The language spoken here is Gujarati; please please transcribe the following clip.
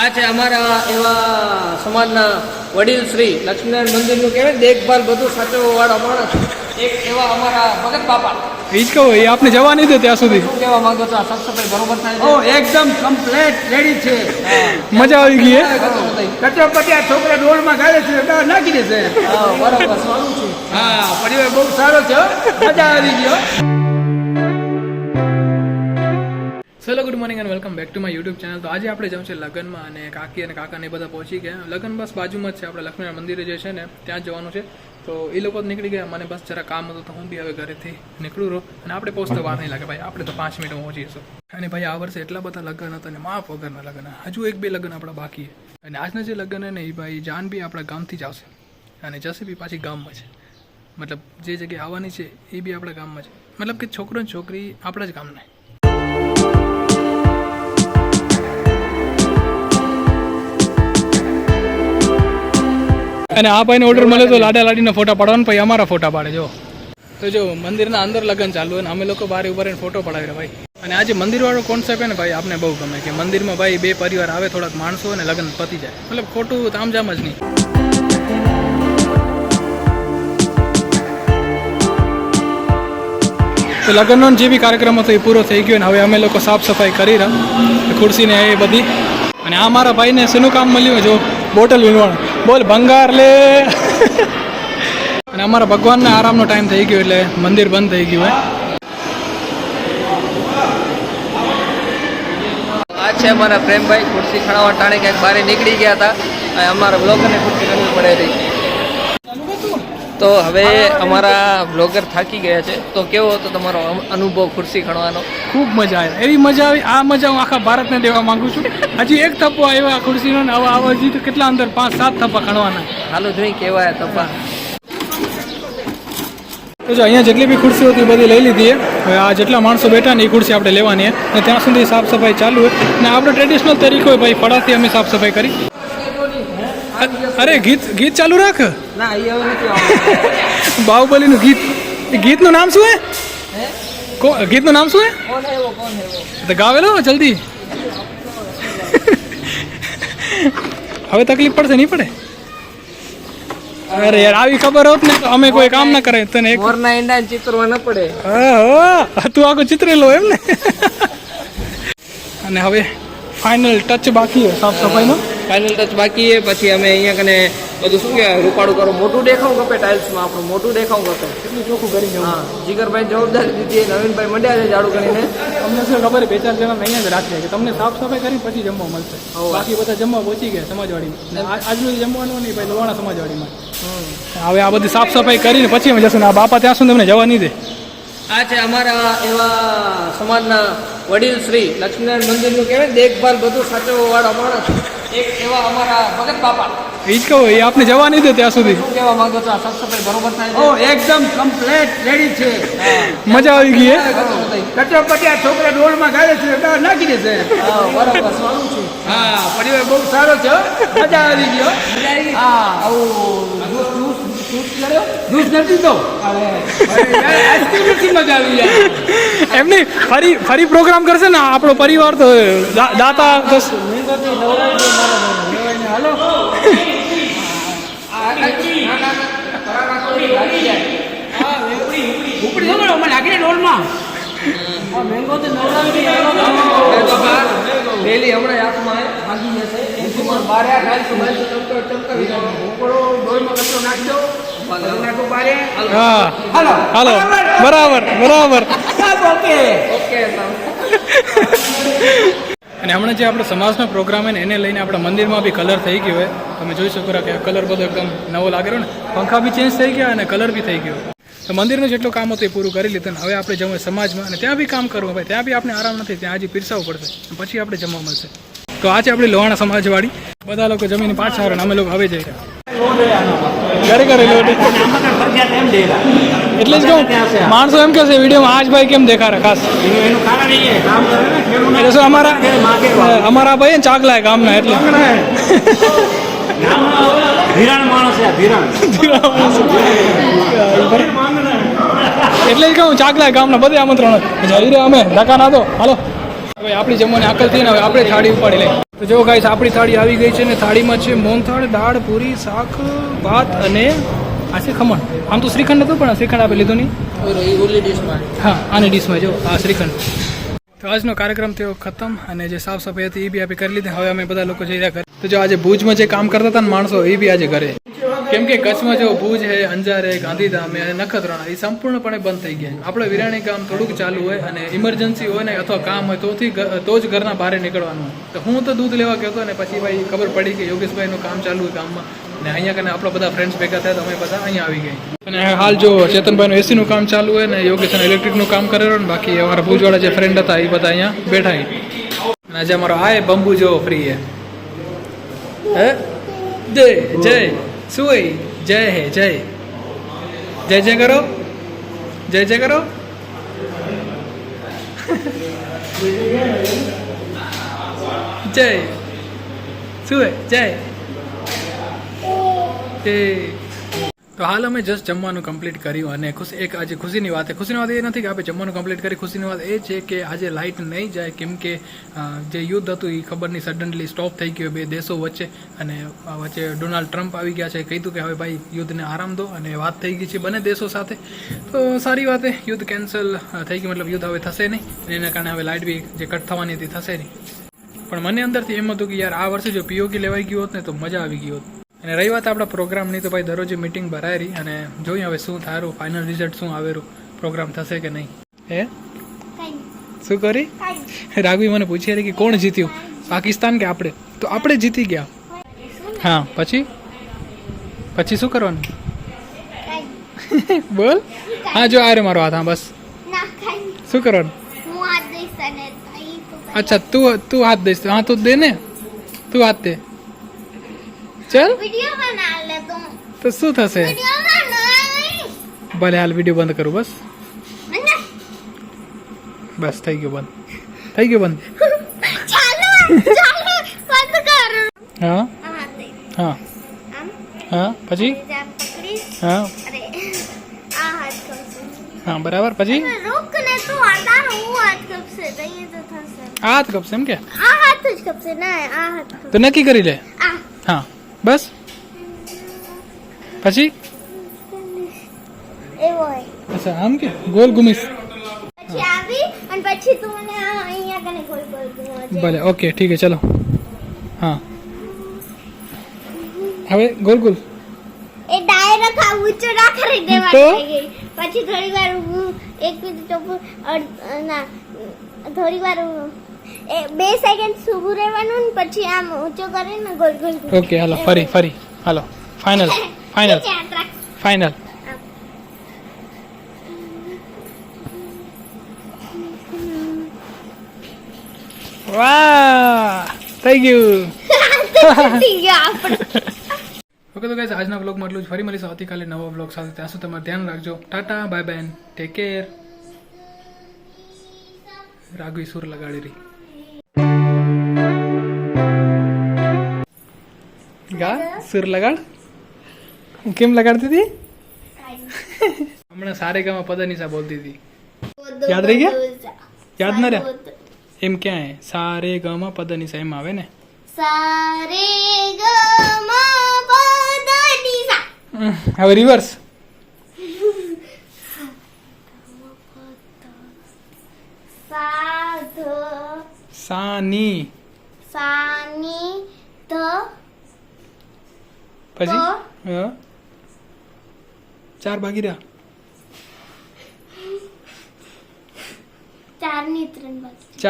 આ છે અમારા એવા સમાજના વડીલ શ્રી લક્ષ્મીનારાયણ મંદિરનું કહેવાય દેખભાલ બધું સાચવવા વાળા માણસ એક એવા અમારા ભગત બાપા. એ જ કહો એ આપને જવા નહીં દે ત્યાં સુધી. શું કહેવા માંગો છો? આ સાફ સફાઈ બરોબર થાય ઓ એકદમ કમ્પ્લેટ રેડી છે. મજા આવી ગઈ હે? કચોપટી આ છોકરા ડોલમાં ગાળે છે નાખી દેશે. હા, બરાબર સારું છે. હા પરિવાર બહુ સારો છે મજા આવી ગયો hello good morning and welcome back to my YouTube channel તો આજે આપણે જવું છે લગ્નમાં અને કાકી અને કાકા ને બધા પહોંચી ગયા. લગ્ન બસ બાજુમાં જ છે. આપણે લક્ષ્મીનારાયણ મંદિરે જે છે ને, ત્યાં જવાનું છે. તો એ લોકો નીકળી ગયા. મને બસ જરા કામ હતું તો હું બી હવે ઘરેથી નીકળું રહું અને આપણે પહોંચતો વાર નહીં લાગે. ભાઈ, આપણે તો પાંચ મિનિટમાં પહોંચી જશું. અને ભાઈ, આ વર્ષે એટલા બધા લગ્ન હતા અને માફ વગરના લગ્ન. હજુ એક બે લગ્ન આપણા બાકી છે. અને આજના જે લગ્ન ને, એ ભાઈ, જાન બી આપણા ગામથી જ આવશે. અને જશે બી પાછી ગામમાં છે. મતલબ જે જગ્યાએ આવવાની છે, એ બી આપણા ગામમાં છે. મતલબ કે છોકરો ને છોકરી આપણા જ ગામના અને આ ભાઈને ઓર્ડર મળે તો લાડા લાડીના ફોટા પાડવાના પછી અમારા ફોટા પાડે જો. તો જો મંદિરના અંદર લગ્ન ચાલુ હોય ને અમે લોકો બહાર ઊભા રહીને ફોટો પડાવી રહ્યા ભાઈ. અને આજે મંદિરવાળો કોન્સેપ્ટ હે ને ભાઈ આપને બહુ ગમે કે મંદિરમાં ભાઈ બે પરિવાર આવે થોડાક માણસો અને લગ્ન પતી જાય. મતલબ ખોટું તામજામ જ નહીં. તો લગ્નનો જે બી કાર્યક્રમ હતો એ પૂરો થઈ ગયો ને હવે અમે લોકો સાફ સફાઈ કરી રહ્યા. ખુરશીને એ બધી. અને આ મારા ભાઈને શેનું કામ મળ્યું જો બોટલ વીણવાનું. બોલ, ભંગાર લે. અને અમારા ભગવાનને આરામનો ટાઈમ થઈ ગયો એટલે મંદિર બંધ થઈ ગયું આ છે અમારા પ્રેમભાઈ, ખુરશી ખણાવવા ટાણે ક્યાંક બહાર નીકળી ગયા હતા. અને અમારા બ્લોગરને ખુરશી કરવી પડે રહી તો હવે અમારા બ્લોગર થાકી ગયા છે. તો કેવો હતો તમારો અનુભવ ખુરશી ખણવાનો? ખૂબ મજા આવી. એવી મજા આવી આ મજા હું આખા ભારતને દેવા માંગુ છું. હજી એક થપ્પો આવ્યો આ ખુરશીનો ને આવા આવા હજી તો કેટલા અંદર? પાંચ સાત થપ્પા ખણવાના. હાલો જોઈ કેવાય થપ્પા. તો જો અહીંયા જેટલી બી ખુરશીઓ હતી બધી લઈ લીધી હવે આ જેટલા માણસો બેઠા ને એ ખુરશી આપણે લેવાની છે. અને ત્યાં સુધી સાફ સફાઈ ચાલુ હોય ને આપણો ટ્રેડિશનલ તરીકો હોય ભાઈ ફળાથી અમે સાફ સફાઈ કરી. અરે ગીત ગીત ચાલુ રાખ. ના એ હવે નથી બાહુબલીનું ગીત ગીતનું નામ શું હે? કો ગીતનું નામ શું હે? તો ગાવેલો જલ્દી. હવે તકલીફ પડશે નહીં પડે? અરે યાર આવી ખબર હોત ને તો અમે કોઈ કામ ના કરે તને એક મોરના ઈંડા ચિત્રવા ન પડે. હા, તું આખું ચિત્રેલો એમ ને. અને હવે ફાઇનલ ટચ બાકી છે સાફ સફાઈનો. ફાઇનલ ટચ બાકી છે. પછી અમે અહીંયા કને બધું શું કહેવાય રૂપાડું કરો. મોટું દેખાવું કપે ટાઇલ્સમાં આપણું મોટું દેખાવું કપે કેટલું ચોખ્ખું કરી હા જીગરભાઈ જવાબદારી દીધી નવીનભાઈ મંડ્યા છે ઝાડુ કરીને. અમને શું ખબર બે ચાર જણા અહીંયા જ રાખીએ કે તમને સાફ સફાઈ કરી પછી જમવા મળશે. બાકી બધા જમવા પહોંચી ગયા સમાજવાડીમાં. આજનું જમવાનું નહીં ભાઈ લોવાણા સમાજવાડીમાં. હવે આ બધી સાફ સફાઈ કરીને પછી અમે જશું ને આ બાપા ત્યાં સુધી અમને જવા નહીં દે. આ છે અમારા એવા સમાજના વડીલ શ્રી લક્ષ્મીનારાયણ મંદિરનું કહેવાય દેખભાલ બધું સાચવવા વાળા માણસ. એક એવા અમારા ભગત બાપા. એ જ કહો એ આપને જવા નહીં દે ત્યાં સુધી. શું કહેવા માંગો છો? આ સાફ સફાઈ બરોબર થાય ઓ એકદમ કમ્પ્લેટ રેડી છે. મજા આવી ગઈ હે? કચોપટી આ છોકરા ડોળમાં ગાળે છે બહાર નાખી દેશે. હા બરોબર સારું છે. હા પરિવાર બહુ સારો છે હો. મજા આવી ગયો હા. આવું જ્યુસ નથી તો આઈસ્ક્રીમ નથી મજા આવી યાર એમની ફરી ફરી પ્રોગ્રામ કરશે ને આપણો પરિવાર તો દા- દાતા આગળ ડોલમાં પેલી હમણાં હાથમાં ભાગી જશે બારે ચમકાવી નાખો. દો નાખો બારે હા. હાલો. બરાબર બરાબર. ઓકે ઓકે અને હમણાં જે આપણો સમાજનો પ્રોગ્રામ હોય ને, એને લઈને આપણા મંદિરમાં બી કલર થઈ ગયો હોય તમે જોઈ શકો કે કલર બધો એકદમ નવો લાગેલો ને. પંખા બી ચેન્જ થઈ ગયા અને કલર બી થઈ ગયો. તો મંદિરનું જેટલું કામ હતું એ પૂરું કરી લીધું ને, હવે આપણે જવું સમાજમાં અને ત્યાં બી કામ કરવું ભાઈ ત્યાં બી આપણે આરામ નથી, ત્યાં હજી પીરસાવવું પડશે. પછી આપણે જમવા મળશે. તો આજે આપણી લોહાણા સમાજવાળી. બધા લોકો જમીને પાછા આવે અમે લોકો હવે જઈ રહ્યા. ઘરે માણસો એમ કહેશે વીડિયો આજ ભાઈ કેમ દેખાડે? ખાસ. એટલે શું અમારા અમારા ભાઈ ચાકલા ગામના એટલે. એટલે જ કહું ચાકલા ગામના, બધે આમંત્રણ જઈ રહ્યા અમે, ધક્કા ના દો. હાલો. આપણી જમવાની આકલ થઈ ને હવે આપણે થાળી ઉપાડી લઈ તો જો ગાઈસ આપણી થાળી આવી ગઈ છે ને થાળીમાં છે મોનથાળ દાળ પૂરી શાક ભાત અને આ છે ખમણ આમ તો શ્રીખંડ હતું પણ શ્રીખંડ આપી લીધું નહીં? હા આની ડીશમાં જો આ શ્રીખંડ. તો આજનો કાર્યક્રમ થયો ખતમ અને જે સાફ સફાઈ હતી એ બી આપણે કરી લીધી. હવે અમે બધા લોકો જઈ રહ્યા ઘરે. તો જો આજે ભુજમાં જે કામ કરતા હતા ને માણસો એ બી આજે ઘરે. કેમ કે કચ્છમાં જો ભુજ હે, અંજાર હે, ગાંધીધામ હે અને નખત્રાણા, એ સંપૂર્ણપણે બંધ થઈ ગયા આપણે વિરાણી કામ થોડુંક ચાલુ હોય અને ઇમરજન્સી હોય ને અથવા કામ હોય, તોથી તો જ ઘરના બહાર નીકળવાનું તો હું તો દૂધ લેવા ગયો હતો ને પછી ભાઈ ખબર પડી કે યોગેશભાઈનું કામ ચાલુ હોય ગામમાં. ને અહીંયા કને આપણા બધા ફ્રેન્ડ્સ ભેગા થયા તો અમે બધા અહીંયા આવી ગયા અને હાલ જો ચેતનભાઈનું એસીનું કામ ચાલુ હોય ને યોગેશ ઇલેક્ટ્રિકનું કામ કરેલું ને બાકી અમારા ભુજવાળા જે ફ્રેન્ડ હતા એ બધા અહીંયા બેઠા. અને આજે અમારો આ બંબુ જેવો ફ્રી હે હે? જય જય. સુઈ જય હે જય જય જય કરો જય જય કરો જય સુએ જય એ તો હાલ અમે જસ્ટ જમવાનું કમ્પ્લીટ કર્યું અને ખુશ એક આજે ખુશીની વાત ખુશીની વાત એ નથી કે આપણે જમવાનું કમ્પ્લીટ કરી, ખુશીની વાત એ છે કે આજે લાઇટ નહીં જાય કેમ કે જે યુદ્ધ હતું એ ખબર નહીં સડનલી સ્ટોપ થઈ ગયું બે દેશો વચ્ચે અને વચ્ચે ડોનાલ્ડ ટ્રમ્પ આવી ગયા છે. કીધું કે હવે ભાઈ યુદ્ધને આરામ દો અને વાત થઈ ગઈ છે બંને દેશો સાથે. તો સારી વાત યુદ્ધ કેન્સલ થઈ ગયું. મતલબ યુદ્ધ હવે થશે નહીં એના કારણે હવે લાઇટ બી જે કટ થવાની હતી, થશે નહીં. પણ મને અંદરથી એમ હતું કે યાર આ વર્ષે જો પીઓકી લેવાઈ ગયું હોત ને તો મજા આવી ગઈ હોત. અને રહી વાત આપણા પ્રોગ્રામની તો ભાઈ દરરોજ મિટિંગ ભરાય રહી અને જોઈએ હવે શું થારું ફાઇનલ રિઝલ્ટ શું આવેરું પ્રોગ્રામ થશે કે નહીં. હે? શું કરી? રાઘવી મને પૂછી રહી કે કોણ જીત્યું? પાકિસ્તાન કે આપણે? તો આપણે જીતી ગયા. હા પછી? પછી શું કરવાનું? બોલ. હા જો આ રે મારો હાથ હા બસ. શું કરવાનું? અચ્છા તું તું હાથ દઈશ હા તું દે ને. તું હાથ દે. ચલ તો શું થશે ભલે હાલ વીડિયો બંધ કરું બસ બસ થઈ ગયો બંધ થઈ ગયો બંધ હા હા હા પછી હા હા બરાબર પછી હાથ કપશે એમ કે. તો નક્કી કરી લે હા બસ? પછી? અચ્છા આમ કે? ગોલ ઘુમાવજે. ભલે ઓકે ઠીક છે ચલો. હા. હવે ગોલ ગોલ. એ ડાયરો ખા ઊંચો ના કરી દેવા પછી થોડી વાર એક ના થોડી વાર. એ બે સેકન્ડ ઊભું રહેવાનું ને પછી આમ ઊંચો કરીને ગોલ ગોલ ઓકે હાલો ફરી ફરી. હાલો ફાઇનલ ફાઇનલ ફાઇનલ વાહ થઈ ગયું. તૂટી ગયો આપણે. ઓકે તો ગાઈઝ આજના બ્લોગમાં એટલું જ. ફરી મળીશું આવતીકાલે નવો બ્લોગ સાથે. ત્યાં સુધી તમારે ધ્યાન રાખજો. Tata bye bye take care Raghavi સુર લગાડી રહી. ગા સુર લગાડ કેમ લગાડતી હતી? હમણાં સારે ગામાં પદનિશા બોલતી હતી. યાદ રહી ગયા? યાદ ના રહ્યા? એમ ક્યાં હે સારે ગામાં પદનિશા એમ આવે ને? સારે હવે રિવર્સ સાની. સા ની ધ પછી પ. હા. ચાર બાકી રહ્યા ચારની ત્રણ બાકી